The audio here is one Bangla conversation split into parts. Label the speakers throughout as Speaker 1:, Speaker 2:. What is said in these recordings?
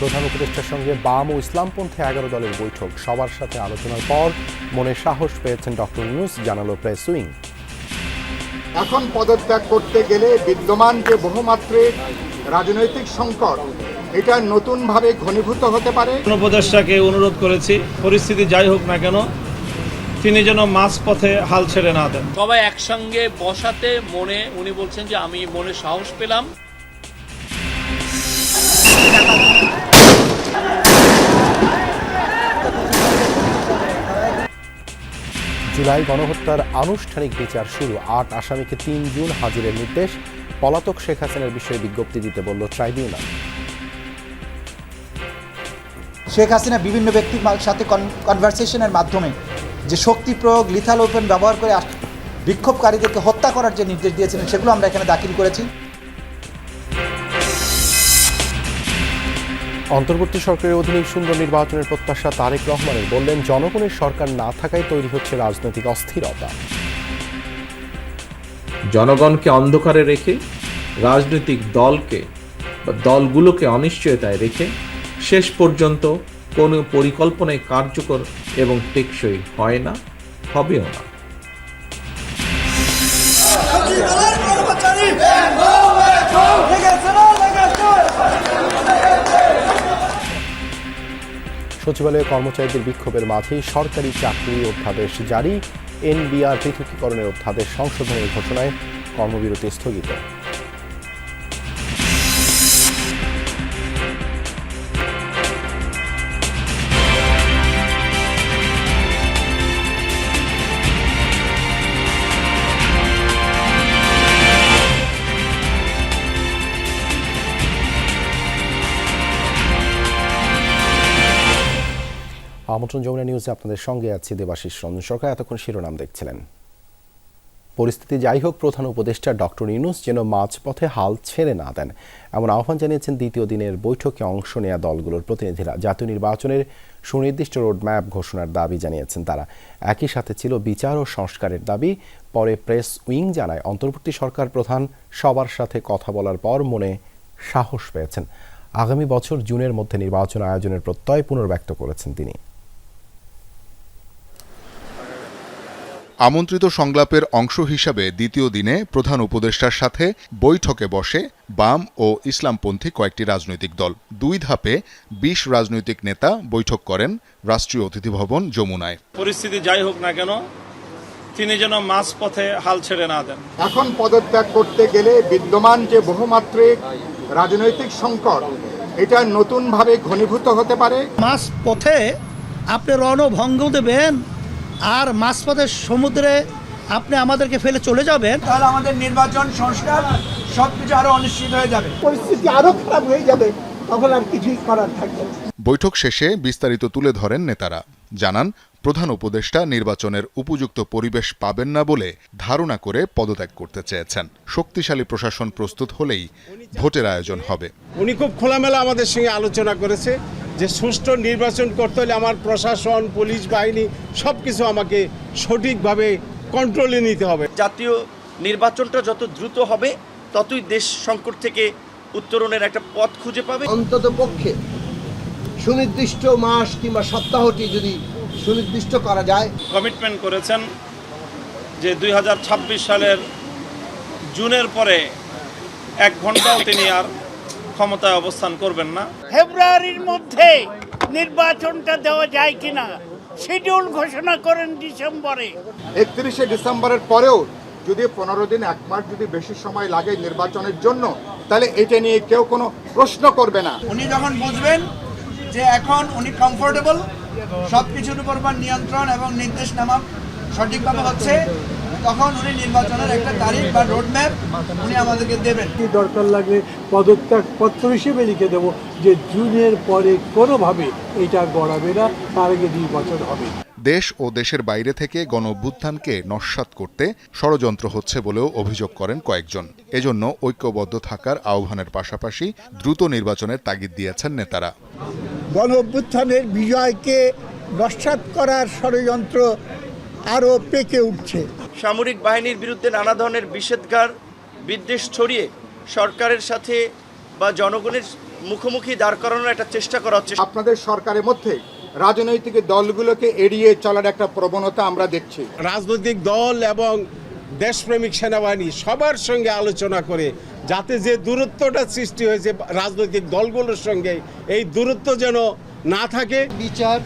Speaker 1: প্রধান উপদেষ্টার সঙ্গে বাম ও ইসলামপন্থী এগারো দলের বৈঠক। সবার সাথে আলোচনার পর মনে সাহস পেয়েছেন ডক্টর নিউজ জানালো প্রেস উইং।
Speaker 2: এখন পদত্যাগ করতে গেলে বিদ্যমান যে বহুমাত্রিক রাজনৈতিক সংকট এটা নতুনভাবে ঘনীভূত হতে পারে।
Speaker 3: উপদেষ্টাকে অনুরোধ করেছি পরিস্থিতি যাই হোক না কেন তিনি যেন মাঝ পথে হাল ছেড়ে না দেন।
Speaker 4: সবাই একসঙ্গে বসাতে মনে উনি বলছেন যে আমি মনে সাহস পেলাম।
Speaker 1: জুলাই গণহত্যার আনুষ্ঠানিক বিচার শুরু। আট আসামিকে তিন জুন হাজিরের নির্দেশ। পলাতক শেখ হাসিনার বিষয়ে বিজ্ঞপ্তি দিতে বলল ট্রাইব্যুনাল।
Speaker 5: শেখ হাসিনা বিভিন্ন ব্যক্তির সাথে কনভারসেশনের মাধ্যমে যে শক্তি প্রয়োগ লিথাল ওপেন ব্যবহার করে বিক্ষোভকারীদেরকে হত্যা করার যে নির্দেশ দিয়েছিলেন, সেগুলো আমরা এখানে দাখিল করেছি।
Speaker 1: অন্তর্বর্তী সরকারের অধীনে সুন্দর নির্বাচনের প্রত্যাশা তারেক রহমানের, বললেন, জনগণের সরকার না থাকায় তৈরি হচ্ছে রাজনৈতিক অস্থিরতা।
Speaker 6: জনগণকে অন্ধকারে রেখে, রাজনৈতিক দলকে বা দলগুলোকে অনিশ্চয়তায় রেখে, শেষ পর্যন্ত কোনো পরিকল্পনায় কার্যকর এবং টেকসই হয় না, হবেও না।
Speaker 1: সচিবালয়ে কর্মচারীদের বিক্ষোভের মাঝেই সরকারি চাকরি অধ্যাদেশ জারি, এনবিআর পৃথকীকরণের অধ্যাদেশ সংশোধনের ঘোষণায় কর্মবিরতি স্থগিত। আমন্ত্রণ যমুনা নিউজে আপনাদের সঙ্গে আছি দেবাশিস রঞ্জন সরকার। এতক্ষণ শিরোনাম দেখছিলেন। পরিস্থিতি যাই হোক, প্রধান উপদেষ্টা ডক্টর ইউনুস যেন মাঝপথে হাল ছেড়ে না দেন, এমন আহ্বান জানিয়েছেন দ্বিতীয় দিনের বৈঠকে অংশ নেওয়া দলগুলোর প্রতিনিধিরা। জাতীয় নির্বাচনের সুনির্দিষ্ট রোডম্যাপ ঘোষণার দাবি জানিয়েছেন তারা। একই সাথে ছিল বিচার ও সংস্কারের দাবি। পরে প্রেস উইং জানায়, অন্তর্বর্তী সরকার প্রধান সবার সাথে কথা বলার পর মনে সাহস পেয়েছেন। আগামী বছর জুনের মধ্যে নির্বাচন আয়োজনের প্রত্যয় পুনর্ব্যক্ত করেছেন তিনি।
Speaker 7: আমন্ত্রিত সংলাপের অংশ হিসাবে দ্বিতীয় দিনে প্রধান উপদেষ্টার সাথে বৈঠকে বসে বাম ও ইসলামপন্থী কয়েকটি রাজনৈতিক দল। দুই ধাপে বিশ রাজনৈতিক নেতা বৈঠক করেন রাষ্ট্রীয় অতিথি ভবন যমুনায়।
Speaker 3: পরিস্থিতি যাই হোক না কেন তিনি যেন মাঝ পথে হাল ছেড়ে না দেন।
Speaker 2: এখন পদত্যাগ করতে গেলে বিদ্যমান যে বহুমাত্রিক রাজনৈতিক সংকট এটা নতুনভাবে ঘনীভূত হতে পারে।
Speaker 8: মাছ পথে আপনি রণভঙ্গ দেবেন আর মাঝপথের সমুদ্রে আপনি আমাদেরকে ফেলে চলে যাবেন।
Speaker 5: তাহলে আমাদের নির্বাচন সংস্কার সবকিছু আরও অনিশ্চিত হয়ে যাবে।
Speaker 9: পরিস্থিতি আরও খারাপ হয়ে যাবে তখন আর কিছুই করার থাকবে
Speaker 7: বৈঠক শেষে বিস্তারিত তুলে ধরেন নেতারা। জানান প্রধান উপদেষ্টা নির্বাচনের উপযুক্ত পরিবেশ পাবেন না বলে ধারণা করে পদত্যাগ করতে চেয়েছেন। শক্তিশালী প্রশাসন প্রস্তুত হলেই ভোটের আয়োজন হবে।
Speaker 10: উনি খুব খোলামেলা আমাদের সঙ্গে আলোচনা করেছে যে সুষ্ঠু নির্বাচন করতে হলে আমার প্রশাসন পুলিশ বাহিনী সব কিছু আমাকে সঠিকভাবে কন্ট্রোলে নিতে হবে।
Speaker 4: জাতীয় নির্বাচনটা যত দ্রুত হবে ততই দেশ সংকট থেকে উত্তরণের একটা পথ খুঁজে পাবে।
Speaker 9: অন্তত পক্ষে সুনির্দিষ্ট মাস কিংবা সপ্তাহটি যদি সুনির্দিষ্ট করা যায়।
Speaker 3: কমিটমেন্ট করেছেন যে দু হাজার ছাব্বিশ সালের জুনের পরে এক ঘন্টাও তিনি আর ক্ষমতায় অবস্থান করবেন না।
Speaker 8: ফেব্রুয়ারির মধ্যে নির্বাচনটা দেওয়া যায় কিনা শিডিউল ঘোষণা করেন ডিসেম্বরে।
Speaker 2: একত্রিশে ডিসেম্বরের পরেও যদি পনেরো দিন এক মাস যদি বেশি সময় লাগে নির্বাচনের জন্য তাহলে এটা নিয়ে কেউ কোনো প্রশ্ন করবে না।
Speaker 5: উনি যখন বুঝবেন যে এখন উনি কমফোর্টেবল সব কিছুর উপর বা নিয়ন্ত্রণ এবং নির্দেশনামা সঠিকভাবে হচ্ছে তখন উনি নির্বাচনের একটা তারিখ বা রোডম্যাপ উনি আমাদেরকে দেবেন।
Speaker 9: কি দরকার লাগলে পদত্যাগ পত্র হিসেবে লিখে দেবো যে জুনের পরে কোনোভাবে এটা গড়াবে না তার আগে নির্বাচন হবে।
Speaker 7: দেশ ও দেশের বাইরে থেকে গণ অভ্যুত্থানকে নস্যাৎ করতে ষড়যন্ত্র হচ্ছে বলেও অভিযোগ করেন কয়েকজন। এজন্য ঐক্যবদ্ধ থাকার আহ্বানের পাশাপাশি দ্রুত নির্বাচনের তাগিদ দিয়েছেন নেতারা।
Speaker 9: গণ অভ্যুত্থানের বিজয়কে নস্বাত করার ষড়যন্ত্র আরও পেকে উঠছে।
Speaker 4: সামরিক বাহিনীর বিরুদ্ধে নানা ধরনের বিষেধগার বিদ্বেষ ছড়িয়ে সরকারের সাথে বা জনগণের মুখোমুখি দাঁড় করানোর একটা চেষ্টা করা হচ্ছে
Speaker 2: আপনাদের সরকারের মধ্যে রাজনৈতিক দলগুলোকে এড়িয়ে চলার একটা প্রবণতা আমরা দেখছি।
Speaker 10: রাজনৈতিক দল এবং দেশপ্রেমিক সেনাবাহিনী সবার সঙ্গে আলোচনা করে যাতে যে দূরত্বটা সৃষ্টি হয়েছে রাজনৈতিক দলগুলোর সঙ্গে এই দূরত্ব যেন না থাকে।
Speaker 8: বিচার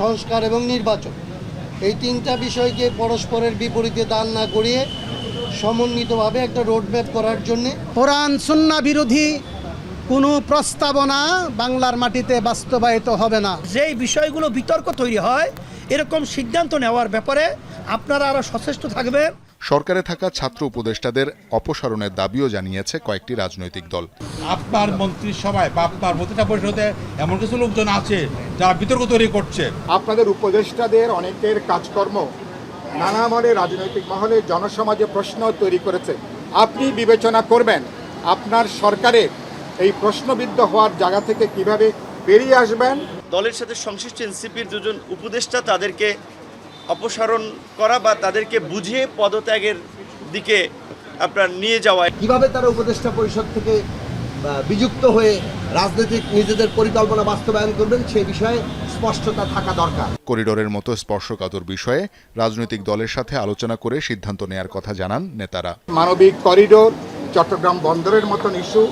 Speaker 8: সংস্কার এবং নির্বাচন এই তিনটা বিষয়কে পরস্পরের বিপরীতে দান না করিয়ে সমন্বিতভাবে একটা রোডম্যাপ করার জন্য কোরআন সুন্না বিরোধী কোনো প্রস্তাবনা বাংলার মাটিতে বাস্তবায়িত হবে না। যেই বিষয়গুলো বিতর্ক তৈরি হয় এরকম সিদ্ধান্ত নেওয়ার ব্যাপারে আপনারা আরও সচেষ্ট থাকবেন।
Speaker 7: সরকারে থাকা ছাত্র উপদেষ্টাদের অপসারণের দাবিও জানিয়েছে কয়েকটি রাজনৈতিক দল।
Speaker 11: আপনার মন্ত্রিসভায় বা আপনার প্রতিটা পরিষদে এমন কিছু লোকজন আছে যারা বিতর্ক তৈরি করছে।
Speaker 2: আপনাদের উপদেষ্টাদের অনেকের কাজকর্ম নানা মহলে রাজনৈতিক মহলে জনসমাজে প্রশ্ন তৈরি করেছে। আপনি বিবেচনা করবেন আপনার সরকারের এই প্রশ্নবিদ্ধ হওয়ার জায়গা থেকে কীভাবে বেরিয়ে আসবেন?
Speaker 4: দলের সাথে সংশ্লিষ্ট এনসিপির দুজন উপদেষ্টা তাদেরকে অপসারণ করা বা তাদেরকে বুঝিয়ে পদত্যাগের দিকে আপনার নিয়ে যাওয়া
Speaker 8: কীভাবে তারা উপদেষ্টা পরিষদ থেকে বিযুক্ত হয়ে রাজনৈতিক নিজেদের পরিকল্পনা বাস্তবায়ন করবেন সেই বিষয়ে স্পষ্টতা থাকা দরকার।
Speaker 7: করিডোরের মতো স্পর্শকাতর বিষয়ে রাজনৈতিক দলের সাথে আলোচনা করে সিদ্ধান্ত নেয়ার কথা জানান নেতারা।
Speaker 2: মানবিক করিডোর চট্টগ্রাম বন্দরের মতন ইস্যু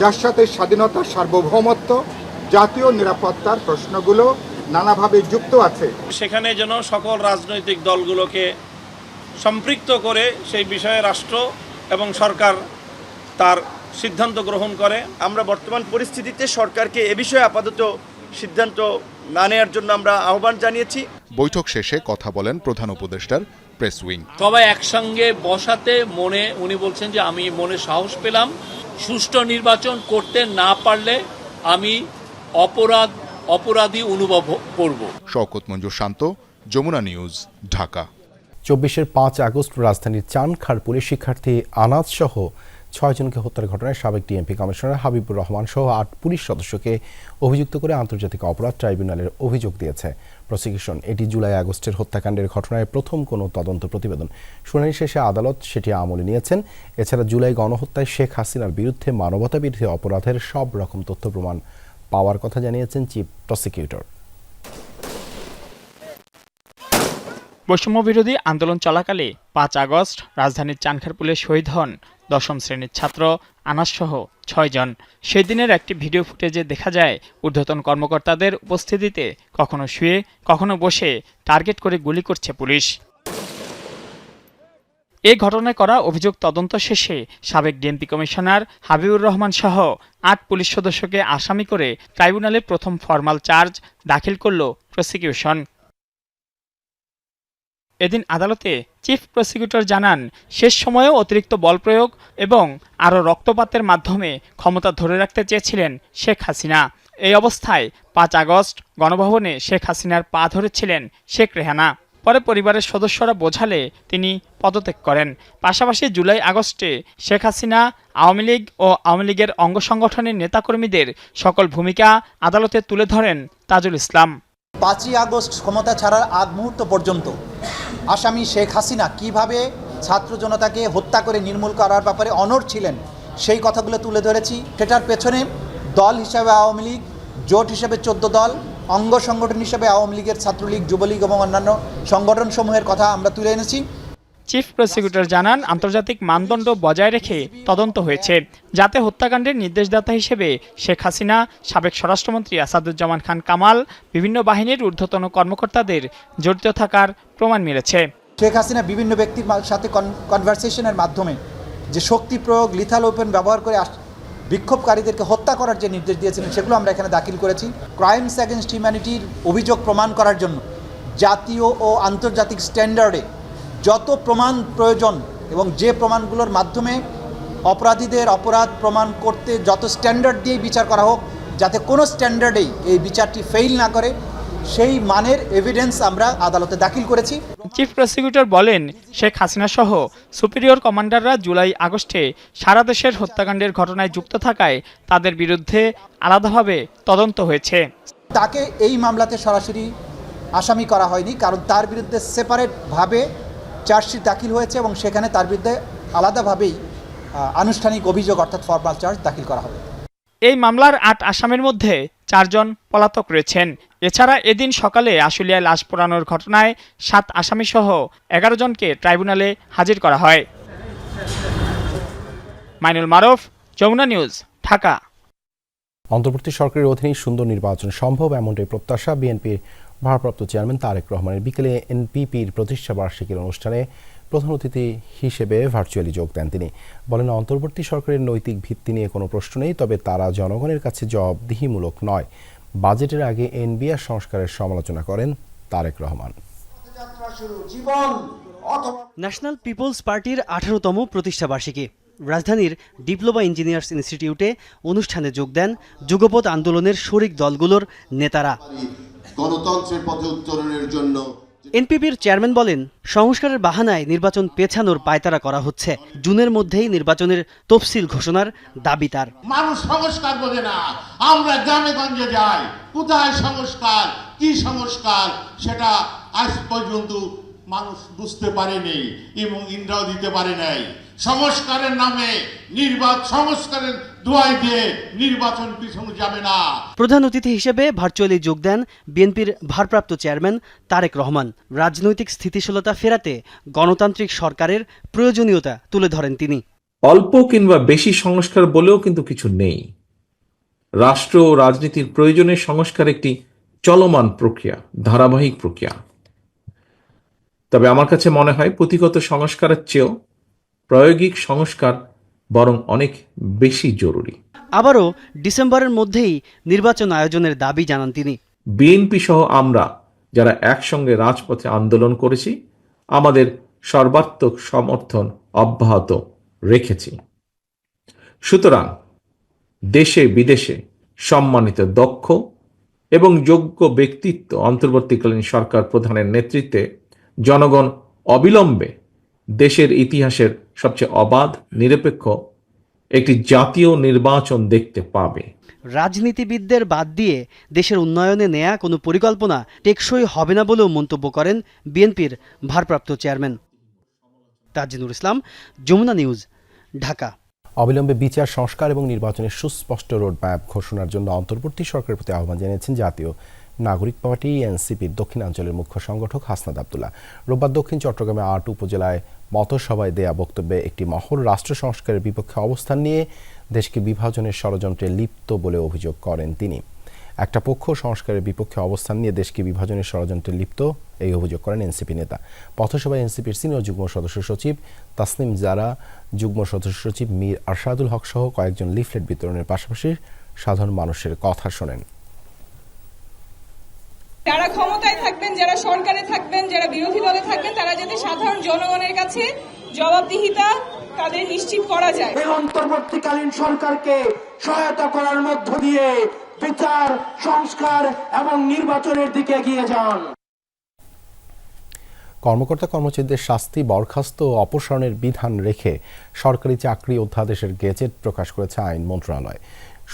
Speaker 2: যার সাথে স্বাধীনতা সার্বভৌমত্ব জাতীয় নিরাপত্তার প্রশ্নগুলো নানাভাবে যুক্ত আছে।
Speaker 3: সেখানে যেন সকল রাজনৈতিক দলগুলোকে সম্পৃক্ত করে সেই বিষয়ে রাষ্ট্র এবং সরকার তার সিদ্ধান্ত গ্রহণ করে।
Speaker 4: আমরা বর্তমান পরিস্থিতিতে সরকারকে এ বিষয়ে আপাতত সিদ্ধান্ত না নেওয়ার জন্য আমরা আহ্বান জানিয়েছি।
Speaker 7: বৈঠক শেষে কথা বলেন প্রধান উপদেষ্টার প্রেস উইং।
Speaker 12: সবাই একসঙ্গে বসাতে মনে উনি বলছেন যে আমি মনে সাহস পেলাম। সুষ্ঠু নির্বাচন করতে না পারলে আমি অপরাধ অপরাধী অনুভব করব।
Speaker 7: শওকত মঞ্জুর শান্ত যমুনা নিউজ ঢাকা।
Speaker 1: চব্বিশের পাঁচ আগস্ট রাজধানীর চানখার পুলিশ শিক্ষার্থী আনাজ সহ ছয়জনকে হত্যার ঘটনায় সাবেক ডিএমপি কমিশনার হাবিবুর রহমান সহ আট পুলিশ সদস্যকে অভিযুক্ত করে আন্তর্জাতিক অপরাধ ট্রাইব্যুনালের অভিযোগ দিয়েছে। প্রসিকিউশন এটি জুলাই আগস্টের হত্যাকাণ্ডের ঘটনায় প্রথম কোনো তদন্ত প্রতিবেদন। শুনানি শেষে আদালত সেটি আমলে নিয়েছেন। এছাড়া জুলাই গণহত্যায় শেখ হাসিনার বিরুদ্ধে মানবতাবিরোধী অপরাধের সব রকম তথ্য প্রমাণ পাওয়ার কথা জানিয়েছেন চিফ প্রসিকিউটর।
Speaker 13: বৈষম্য বিরোধী আন্দোলন চলাকালে পাঁচ আগস্ট রাজধানীর চানখারপুলে শহীদ হন দশম শ্রেণির ছাত্র আনাসসহ ছয়জন সেই দিনের একটি ভিডিও ফুটেজে দেখা যায়, ঊর্ধ্বতন কর্মকর্তাদের উপস্থিতিতে কখনো শুয়ে, কখনো বসে টার্গেট করে গুলি করছে পুলিশ। এ ঘটনায় করা অভিযোগ তদন্ত শেষে সাবেক ডিএমপি কমিশনার হাবিবুর রহমান সহ আট পুলিশ সদস্যকে আসামি করে ট্রাইব্যুনালে প্রথম ফরমাল চার্জ দাখিল করল প্রসিকিউশন। এদিন আদালতে চিফ প্রসিকিউটর জানান, শেষ সময়েও অতিরিক্ত বল প্রয়োগ এবং আরও রক্তপাতের মাধ্যমে ক্ষমতা ধরে রাখতে চেয়েছিলেন শেখ হাসিনা। এই অবস্থায় পাঁচ আগস্ট গণভবনে শেখ হাসিনার পা ধরেছিলেন শেখ রেহানা। পরে পরিবারের সদস্যরা বোঝালে তিনি পদত্যাগ করেন। পাশাপাশি জুলাই আগস্টে শেখ হাসিনা, আওয়ামী লীগ ও আওয়ামী লীগের অঙ্গ সংগঠনের নেতাকর্মীদের সকল ভূমিকা আদালতে তুলে ধরেন তাজুল ইসলাম।
Speaker 5: পাঁচই আগস্ট ক্ষমতা ছাড়ার আগ মুহূর্ত পর্যন্ত আসামি শেখ হাসিনা কীভাবে ছাত্র জনতাকে হত্যা করে নির্মূল করার ব্যাপারে অনড় ছিলেন, সেই কথাগুলো তুলে ধরেছি। সেটার পেছনে দল হিসাবে আওয়ামী লীগ, জোট হিসেবে চোদ্দ দল অঙ্গ সংগঠন হিসেবে আওয়ামী লীগের ছাত্রলীগ যুবলীগ এবং অন্যান্য সংগঠনসমূহের কথা আমরা তুলে এনেছি।
Speaker 13: চিফ প্রসিকিউটর জানান আন্তর্জাতিক মানদণ্ড বজায় রেখে তদন্ত হয়েছে যাতে হত্যাকাণ্ডের নির্দেশদাতা হিসেবে শেখ হাসিনা সাবেক স্বরাষ্ট্রমন্ত্রী আসাদুজ্জামান খান কামাল বিভিন্ন বাহিনীর ঊর্ধ্বতন কর্মকর্তাদের জড়িত থাকার প্রমাণ মিলেছে।
Speaker 5: শেখ হাসিনা বিভিন্ন ব্যক্তির সাথে কনভারসেশনের মাধ্যমে যে শক্তি প্রয়োগ লিথাল ওপেন ব্যবহার করে বিক্ষোভকারীদেরকে হত্যা করার যে নির্দেশ দিয়েছিলেন, সেগুলো আমরা এখানে দাখিল করেছি। ক্রাইমস অ্যাগেনস্ট হিউম্যানিটির অভিযোগ প্রমাণ করার জন্য জাতীয় ও আন্তর্জাতিক স্ট্যান্ডার্ডে যত প্রমাণ প্রয়োজন এবং যে প্রমাণগুলোর মাধ্যমে অপরাধীদের অপরাধ প্রমাণ করতে যত স্ট্যান্ডার্ড দিয়ে বিচার করা হোক, যাতে কোনো স্ট্যান্ডার্ডেই এই বিচারটি ফেইল না করে সেই মানের এভিডেন্স আমরা আদালতে দাখিল করেছি।
Speaker 13: চিফ প্রসিকিউটর বলেন শেখ হাসিনা সহ সুপিরিয়র কমান্ডাররা জুলাই আগস্টে সারা দেশের হত্যাকাণ্ডের ঘটনায় যুক্ত থাকায় তাদের বিরুদ্ধে আলাদাভাবে তদন্ত হয়েছে।
Speaker 5: তাকে এই মামলাতে সরাসরি আসামি করা হয়নি কারণ তার বিরুদ্ধে সেপারেটভাবে চার্জশিট দাখিল হয়েছে এবং সেখানে তার বিরুদ্ধে আলাদাভাবেই আনুষ্ঠানিক অভিযোগ অর্থাৎ ফরমাল চার্জ দাখিল করা হবে।
Speaker 13: এই মামলার আট আসামির মধ্যে চারজন পলাতক রয়েছেন। এছাড়া এদিন সকালে আশুলিয়ায় লাশ পোড়ানোর ঘটনায় সাত আসামিসহ এগারো জনকে ট্রাইব্যুনালে হাজির করা হয়। মাইনুল মারুফ, যমুনা নিউজ, ঢাকা।
Speaker 1: অন্তর্বর্তী সরকারের অধীনে সুন্দর নির্বাচন সম্ভব এমনটাই প্রত্যাশা বিএনপির ভারপ্রাপ্ত চেয়ারম্যান তারেক রহমানের। বিকেলে এনপিপির প্রতিষ্ঠা বার্ষিকীর অনুষ্ঠানে প্রধান অতিথি হিসেবে ভার্চুয়ালি যোগ দেন তিনি। বলেন অন্তর্বর্তী সরকারের নৈতিক ভিত্তি নিয়ে কোনো প্রশ্ন নেই তবে তারা জনগণের কাছে জবাবদিহিমূলক নয়। বাজেটের আগে এনবিআর সংস্কারের সমালোচনা করেন তারেক রহমান।
Speaker 14: ন্যাশনাল পিপলস পার্টির আঠারোতম প্রতিষ্ঠাবার্ষিকী রাজধানীর ডিপ্লোমা ইঞ্জিনিয়ার্স ইনস্টিটিউটে অনুষ্ঠানে যোগ দেন যুগপৎ আন্দোলনের শরিক দলগুলোর নেতারা।
Speaker 15: গণতন্ত্রের পথে উত্তরণের জন্য
Speaker 14: এনপিপির চেয়ারম্যান বলেন, সংস্কারের বাহানায় নির্বাচন পেছানোর পায়তারা করা হচ্ছে। জুনের মধ্যেই নির্বাচনের তফসিল ঘোষণার দাবি তার।
Speaker 15: মানুষ সংস্কার বোঝে না। আমরা গ্রামে গঞ্জে যাই, কোথায় সংস্কার, কি সংস্কার, সেটা আজ পর্যন্ত মানুষ বুঝতে পারেনি এবং ইন্দ্রাও দিতে পারে নাই। সংস্কারের নামে নির্বাচন সংস্কারের দোয়াই দিয়ে নির্বাচন পিছনে যাবে না।
Speaker 14: প্রধান অতিথি হিসেবে ভার্চুয়ালি যোগ দেন বিএনপির ভারপ্রাপ্ত চেয়ারম্যান তারেক রহমান। রাজনৈতিক স্থিতিশীলতা ফেরাতে গণতান্ত্রিক সরকারের প্রয়োজনীয়তা তুলে ধরেন তিনি।
Speaker 6: অল্প কিংবা বেশি সংস্কার বলেও কিন্তু কিছু নেই। রাষ্ট্র ও রাজনীতির প্রয়োজনে সংস্কার একটি চলমান প্রক্রিয়া ধারাবাহিক প্রক্রিয়া। তবে আমার কাছে মনে হয় পুঁথিগত সংস্কারের চেয়েও প্রায়োগিক সংস্কার বরং অনেক বেশি জরুরি।
Speaker 14: আবারও ডিসেম্বরের মধ্যেই নির্বাচন আয়োজনের দাবি জানান তিনি।
Speaker 6: বিএনপি সহ আমরা যারা একসঙ্গে রাজপথে আন্দোলন করেছি আমাদের সর্বাত্মক সমর্থন অব্যাহত রেখেছি। সুতরাং দেশে বিদেশে সম্মানিত দক্ষ এবং যোগ্য ব্যক্তিত্ব অন্তর্বর্তীকালীন সরকার প্রধানের নেতৃত্বে জনগণ অবিলম্বে দেশের ইতিহাসের সবচেয়ে অবাধ নিরপেক্ষ একটি জাতীয় নির্বাচন দেখতে পাবে।
Speaker 14: রাজনীতিবিদদের বাদ দিয়ে দেশের উন্নয়নে নেয়া কোনো পরিকল্পনা টেকসই হবে না বলেও মন্তব্য করেন বিএনপির ভারপ্রাপ্ত চেয়ারম্যান তাজিনুর ইসলাম যমুনা নিউজ ঢাকা।
Speaker 1: অবিলম্বে বিচার সংস্কার এবং নির্বাচনের সুস্পষ্ট রোড রোডম্যাপ ঘোষণার জন্য অন্তর্বর্তী সরকারের প্রতি আহ্বান জানিয়েছেন জাতীয় নাগরিক পার্টি এনসিপির দক্ষিণাঞ্চলের মুখ্য সংগঠক হাসনাদ আবদুল্লাহ। রোববার দক্ষিণ চট্টগ্রামে আট উপজেলায় মতসভায় দেয়া বক্তব্যে একটি মহল রাষ্ট্র সংস্কারের বিপক্ষে অবস্থান নিয়ে দেশকে বিভাজনের ষড়যন্ত্রে লিপ্ত বলে অভিযোগ করেন তিনি। একটা পক্ষ সংস্কারের বিপক্ষে অবস্থান নিয়ে দেশকে বিভাজনের ষড়যন্ত্রে লিপ্ত, এই অভিযোগ করেন এনসিপি নেতা। পথসভায় এনসিপির সিনিয়র যুগ্ম সদস্য সচিব তাসনিম জারা, যুগ্ম সদস্য সচিব মীর আরশাদুল হক সহ কয়েকজন লিফলেট বিতরণের পাশাপাশি সাধারণ মানুষের কথা শোনেন।
Speaker 16: যারা ক্ষমতায় থাকবেন যারা সরকারে থাকবেন যারা বিরোধী দলে থাকবেন তারা যাতে সাধারণ জনগণের কাছে জবাবদিহিতা তাদের নিশ্চিত করা যায়।
Speaker 8: এই অন্তর্বর্তীকালীন সরকারকে সহায়তা করার মধ্য দিয়ে বিচার সংস্কার এবং নির্বাচনের দিকে এগিয়ে যান।
Speaker 1: কর্মকর্তা কর্মচারীদের শাস্তি বরখাস্ত ও অপসারণের বিধান রেখে সরকারি চাকরি অধ্যাদেশের গেজেট প্রকাশ করেছে আইন মন্ত্রণালয়।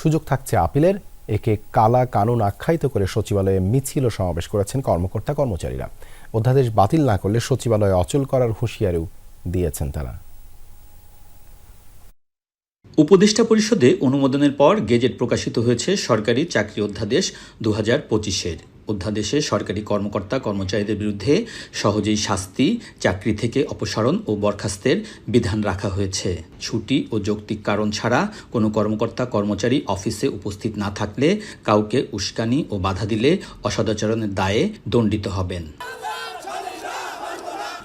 Speaker 1: সুযোগ থাকছে আপিলের একে কালা কানুন আখ্যায়িত করে সচিবালয়ে মিছিল ও সমাবেশ করেছেন কর্মকর্তা কর্মচারীরা। অধ্যাদেশ বাতিল না করলে সচিবালয় অচল করার হুঁশিয়ারিও দিয়েছেন তারা।
Speaker 17: উপদেষ্টা পরিষদে অনুমোদনের পর গেজেট প্রকাশিত হয়েছে সরকারি চাকরি অধ্যাদেশ দু হাজার পঁচিশের। অধ্যাদেশে সরকারি কর্মকর্তা কর্মচারীদের বিরুদ্ধে সহজেই শাস্তি, চাকরি থেকে অপসারণ ও বরখাস্তের বিধান রাখা হয়েছে। ছুটি ও যৌক্তিক কারণ ছাড়া কোনো কর্মকর্তা, কর্মচারী অফিসে উপস্থিত না থাকলে কাউকে উস্কানি ও বাধা দিলে অসদাচরণের দায়ে দণ্ডিত হবেন।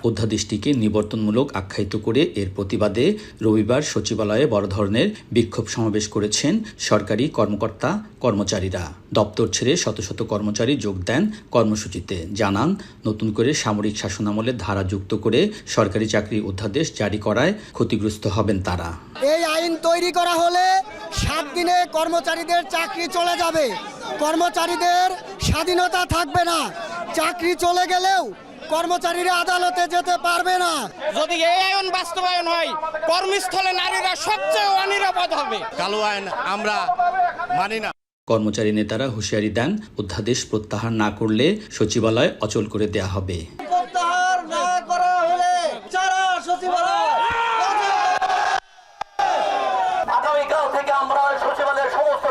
Speaker 17: অধ্যাদেশটিকে নিবর্তনমূলক আখ্যায়িত করে এর প্রতিবাদে রবিবার সচিবালয়ে বড় ধরনের বিক্ষোভ সমাবেশ করেছেন সরকারি কর্মকর্তা, কর্মচারীরা। দপ্তর ছেড়ে শত শত কর্মচারী যোগ দেন কর্মসূচিতে। জানান, নতুন করে সামরিক শাসনামলের ধারা যুক্ত করে সরকারি চাকরি অধ্যাদেশ জারি করায় ক্ষতিগ্রস্ত হবেন তারা।
Speaker 8: এই আইন তৈরি করা হলে সাত দিনে কর্মচারীদের চাকরি চলে যাবে। কর্মচারীদের স্বাধীনতা থাকবে না। চাকরি চলে গেলেও কর্মচারীরা আদালতে যেতে পারবে না।
Speaker 18: যদি এই আইন বাস্তবায়ন হয় কর্মস্থলে নারীরা সবচেয়ে অনিরাপদ হবে।
Speaker 10: কালো আইন আমরা মানি না।
Speaker 17: কর্মচারী নেতারা হুঁশিয়ারি দেন অধ্যাদেশ প্রত্যাহার না করলে সচিবালয় অচল করে দেয়া হবে
Speaker 8: প্রত্যাহার না করা হলে যারা সচিবালয়
Speaker 18: আগামীকাল থেকে আমরা সচিবালয়ের সমস্ত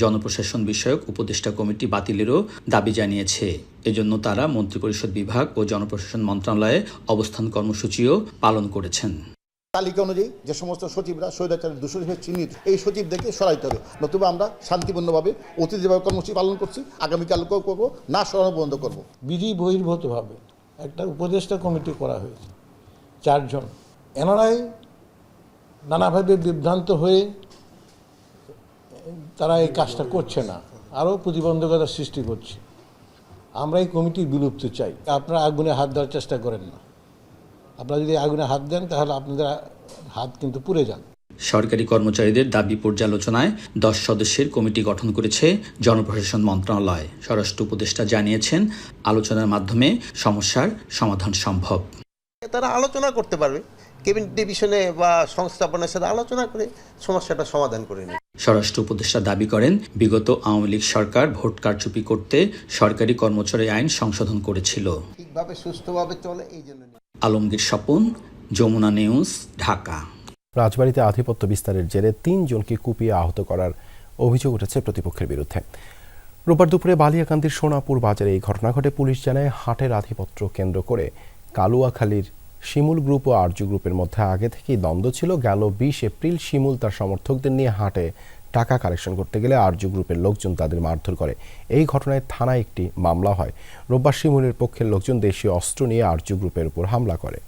Speaker 17: জনপ্রশাসন বিষয়ক উপদেষ্টা কমিটি বাতিলেরও দাবি জানিয়েছে। এজন্য তারা মন্ত্রিপরিষদ বিভাগ ও জনপ্রশাসন মন্ত্রণালয়ে অবস্থান কর্মসূচিও পালন করেছেন।
Speaker 19: তালিকা অনুযায়ী যে সমস্ত সচিবরা স্বৈরাচারের দূষণ হিসেবে চিহ্নিত এই সচিবদেরকে সরাইতে হবে। নতুবা আমরা শান্তিপূর্ণভাবে অতিথিভাবে কর্মসূচি পালন করছি আগামীকালকেও করব না সরানো বন্ধ করব।
Speaker 9: বিধি বহির্ভূতভাবে একটা উপদেষ্টা কমিটি করা হয়েছে চারজন। এনারাই নানাভাবে বিভ্রান্ত হয়ে তারা এই কাজটা করছে না। আরও প্রতিবন্ধকতা সৃষ্টি করছে। আমরা এই কমিটির বিলুপ্তি চাই। আপনারা আগুনে হাত দেওয়ার চেষ্টা করেন না। আপনারা যদি আগুনে হাত দেন তাহলে আপনাদের হাত কিন্তু পুড়ে যান
Speaker 17: সরকারি কর্মচারীদের দাবি পর্যালোচনায় দশ সদস্যের কমিটি গঠন করেছে জনপ্রশাসন মন্ত্রণালয়। স্বরাষ্ট্র উপদেষ্টা জানিয়েছেন আলোচনার মাধ্যমে সমস্যার সমাধান সম্ভব।
Speaker 20: তারা আলোচনা করতে পারবে। কেবিনেট ডিভিশনে বা সংস্থাপনের সাথে আলোচনা করে সমস্যাটা সমাধান করে নেবে
Speaker 17: স্বরাষ্ট্র উপদেষ্টা দাবি করেন বিগত আওয়ামী লীগ সরকার ভোট কারচুপি করতে সরকারি কর্মচারী আইন সংশোধন করেছিল।
Speaker 20: ঠিকভাবে সুস্থভাবে চলে এই জন্য
Speaker 17: আলমগীর স্বপন যমুনা নিউজ ঢাকা।
Speaker 1: রাজবাড়িতে আধিপত্য বিস্তারের জেরে তিনজনকে কুপিয়ে আহত করার অভিযোগ উঠেছে প্রতিপক্ষের বিরুদ্ধে। রোববার দুপুরে বালিয়াকান্দির সোনাপুর বাজারে এই ঘটনা ঘটে। পুলিশ জানায় হাটের আধিপত্য কেন্দ্র করে কালুয়াখালীর শিমুল গ্রুপ ও আর্য গ্রুপের মধ্যে আগে থেকেই দ্বন্দ্ব ছিল। গেল বিশ এপ্রিল শিমুল তার সমর্থকদের নিয়ে হাটে টাকা কালেকশন করতে গেলে আর্য গ্রুপের লোকজন তাদের মারধর করে। এই ঘটনায় থানায় একটি মামলা হয়। রোববার শিমুলের পক্ষের লোকজন দেশীয় অস্ত্র নিয়ে আর্য গ্রুপের উপর হামলা করে।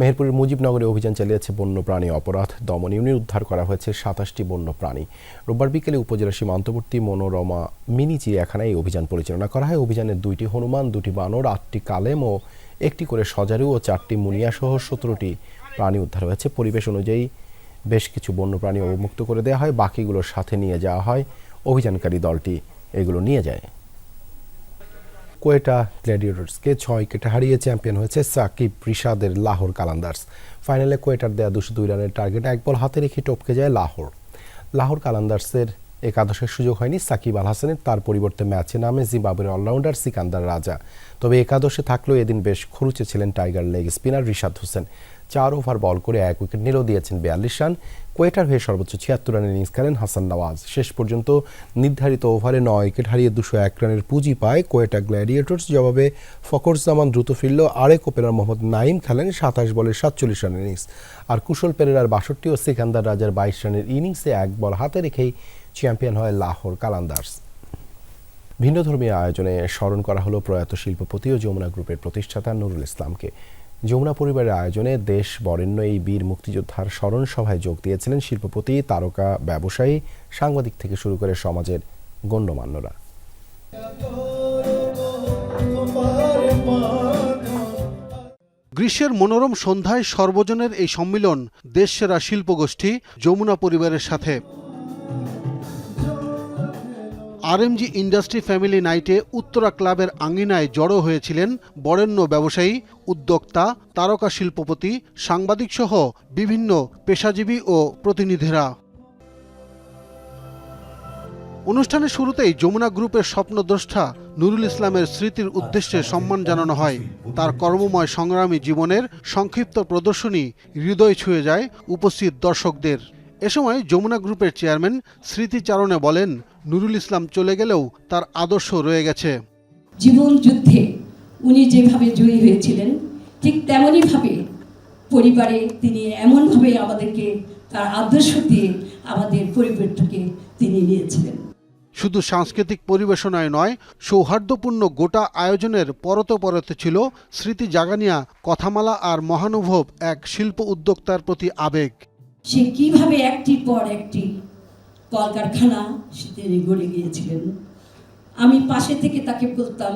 Speaker 1: মেহেরপুরের মুজিবনগরে অভিযান চালিয়েছে বন্যপ্রাণী অপরাধ। দমন ইউনিট উদ্ধার করা হয়েছে সাতাশটি বন্যপ্রাণী। রোববার বিকেলে উপজেলা সীমান্তবর্তী মনোরমা মিনি চিড়িয়াখানায় এই অভিযান পরিচালনা করা হয়। অভিযানে দুইটি হনুমান, দুটি বানর, আটটি কালেম ও একটি করে সজারু ও চারটি মুনিয়া সহ সতেরোটি প্রাণী উদ্ধার হয়েছে। পরিবেশ অনুযায়ী বেশ কিছু বন্যপ্রাণী অবমুক্ত করে দেওয়া হয়। বাকিগুলোর সাথে নিয়ে যাওয়া হয়। অভিযানকারী দলটি এগুলো নিয়ে যায়। কোয়েটা গ্ল্যাডিয়েটর্সকে ছয় উইকেটে হারিয়ে চ্যাম্পিয়ন হয়েছে সাকিব রিশাদের লাহোর কালান্দার্স। ফাইনালে কোয়েটার দেয়া দুশো দুই রানের টার্গেট এক বল হাতে রেখে টপকে যায় লাহোর। লাহোর কালান্দার্সের একাদশের সুযোগ হয়নি সাকিব আল হাসানের, তার পরিবর্তে ম্যাচে নামে জিম্বাবুয়ের অলরাউন্ডার সিকান্দার রাজা। তবে একাদশে থাকলেও এদিন বেশ খরুচে ছিলেন tiger leg spinner Rishad Hossain. চার ওভার বল করে এক উইকেট নিলেও দিয়েছেন বিয়াল্লিশ রান। কোয়েটার হয়ে সর্বোচ্চ ছিয়াত্তর রানের ইনিংস খেলেন হাসান নওয়াজ। শেষ পর্যন্ত নির্ধারিত ওভারে নয় উইকেট হারিয়ে দুশো এক রানের পুঁজি পায় কোয়েটা গ্ল্যাডিয়েটর্স। জবাবে ফকরজামান দ্রুত ফিরল আরেক ওপেনার মোহাম্মদ নাইম খেলেন সাতাশ বলে সাতচল্লিশ রানের ইনিংস আর কুশল পেরেরার বাষট্টি ও সিকান্দার রাজার বাইশ রানের ইনিংসে এক বল হাতে রেখেই চ্যাম্পিয়ন হয় লাহোর কালান্দার্স। ভিন্নধর্মীয় আয়োজনে স্মরণ করা হলো প্রয়াত শিল্পপতি ও যমুনা গ্রুপের প্রতিষ্ঠাতা নুরুল ইসলামকে। যমুনা পরিবারের আয়োজনে দেশ বরেণ্য এই বীর মুক্তিযোদ্ধার স্মরণ সভায় যোগ দিয়েছিলেন শিল্পপতি, তারকা, ব্যবসায়ী, সাংবাদিক থেকে শুরু করে সমাজের গণ্যমান্যরা।
Speaker 21: গ্রীষ্মের মনোরম সন্ধ্যায় সর্বজনের এই সম্মিলন দেশসেরা শিল্পগোষ্ঠী যমুনা পরিবারের সাথে। আরএমজি ইন্ডাস্ট্রি ফ্যামিলি নাইটে উত্তরা ক্লাবের আঙ্গিনায় জড়ো হয়েছিলেন বরেণ্য ব্যবসায়ী উদ্যোক্তা তারকা শিল্পপতি সাংবাদিক সহ বিভিন্ন পেশাজীবী ও প্রতিনিধিরা। অনুষ্ঠানের শুরুতেই যমুনা গ্রুপের স্বপ্নদ্রষ্টা নুরুল ইসলামের স্মৃতির উদ্দেশ্যে সম্মান জানানো হয়। তার কর্মময় সংগ্রামী জীবনের সংক্ষিপ্ত প্রদর্শনী হৃদয় ছুঁয়ে যায় উপস্থিত দর্শকদের। এ সময় যমুনা গ্রুপের চেয়ারম্যান স্মৃতিচারণে বলেন নুরুল ইসলাম চলে গেলেও তার আদর্শ রয়ে গেছে।
Speaker 22: জীবন যুদ্ধে উনি যেভাবে জয়ী হয়েছিলেন ঠিক তেমনইভাবে পরিবারে তিনি এমনভাবে আমাদেরকে তার আদর্শ দিয়ে আমাদের পরিবারটাকে তিনি নিয়েছিলেন।
Speaker 21: শুধু সাংস্কৃতিক পরিবেশনায় নয় সৌহার্দ্যপূর্ণ গোটা আয়োজনের পরতে পরতে ছিল স্মৃতি জাগানিয়া কথামালা আর মহানুভব এক শিল্প উদ্যোক্তার প্রতি আবেগ।
Speaker 22: সে কীভাবে একটির পর একটি কলকারখানা তিনি গড়ে গিয়েছিলেন? আমি পাশে থেকে তাকে বলতাম,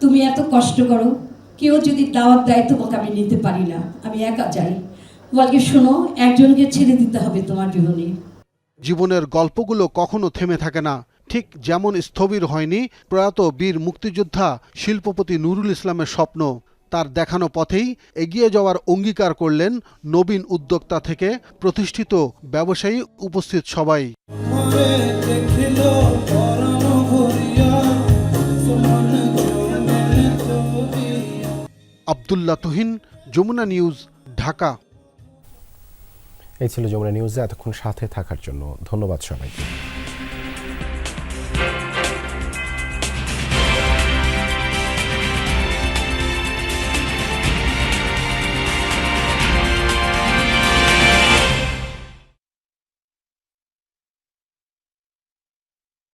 Speaker 22: তুমি এত কষ্ট করো, কেউ যদি দাওয়াত দেয় তোমাকে আমি নিতে পারি না, আমি একা যাই। বলকে, শোনো, একজনকে ছেড়ে দিতে হবে তোমার জীবনে
Speaker 21: জীবনের গল্পগুলো কখনো থেমে থাকে না। ঠিক যেমন স্থবির হয়নি প্রয়াত বীর মুক্তিযোদ্ধা শিল্পপতি নুরুল ইসলামের স্বপ্ন তার দেখানো পথেই এগিয়ে যাওয়ার অঙ্গীকার করলেন নবীন উদ্যোক্তা থেকে প্রতিষ্ঠিত ব্যবসায়ী উপস্থিত সবাই। আবদুল্লাহ তুহিন যমুনা নিউজ ঢাকা।
Speaker 1: এই ছিল যমুনা নিউজে এতক্ষণ সাথে থাকার জন্য ধন্যবাদ সবাইকে।